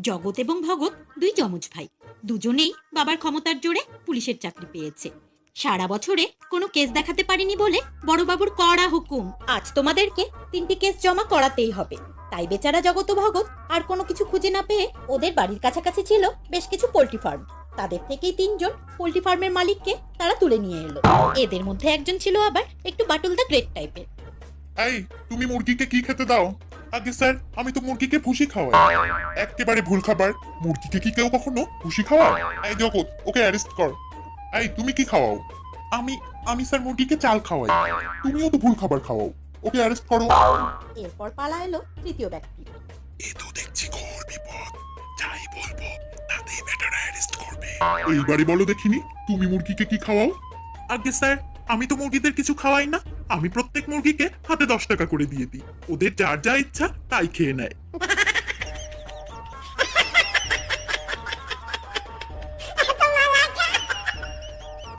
জগৎ এবং ভগৎ দুই যমজ ভাই। দুজনেই বাবার ক্ষমতার জোরে পুলিশের চাকরি পেয়েছে। সারা বছরে কোনো কেস দেখাতে পারিনি বলে বড়বাবুর কড়া হুকুম। আজ তোমাদেরকে তিনটি কেস জমা করাতেই হবে। তাই বেচারা জগত ও ভগৎ আর কোনো কিছু খুঁজে না পেয়ে ওদের বাড়ির কাছাকাছি ছিল বেশ কিছু পোল্ট্রি ফার্ম। তাদের থেকেই তিনজন পোল্ট্রি ফার্মের মালিককে তারা তুলে নিয়ে এলো। এদের মধ্যে একজন ছিল আবার একটু বাটুল দা গ্রেট টাইপের। এই, তুমি মুরগিকে কি খেতে দাও? আগে স্যার আমি তো মুরগিকে ভুসি খাওয়াই। একেবারে ভুল খাবার। মুরগিকে কি কেউ কখনো ভুসি খাওয়ায়? এই জগৎ ওকে অ্যারেস্ট কর। এই তুমি কি খাওয়াও? আমি আমি স্যার মুরগিকে চাল খাওয়াই। তুমিও তো ভুল খাবার খাওয়াও। ওকে অ্যারেস্ট করো। এরপর পালা এলো তৃতীয় ব্যক্তি। এ তো দেখছি ঘোর বিপদ। যাই বলব তাতেই ব্যাটারা অ্যারেস্ট করবে। এইবারে বলো দেখিনি তুমি মুরগিকে কি খাওয়াও? আগে স্যার আমি তো মুরগিদের কিছু খাওয়াই না। আমি প্রত্যেক মুরগিকে হাতে দশ টাকা করে দিয়ে দিই। ওদের যার যা ইচ্ছা তাই খেয়ে নেয়।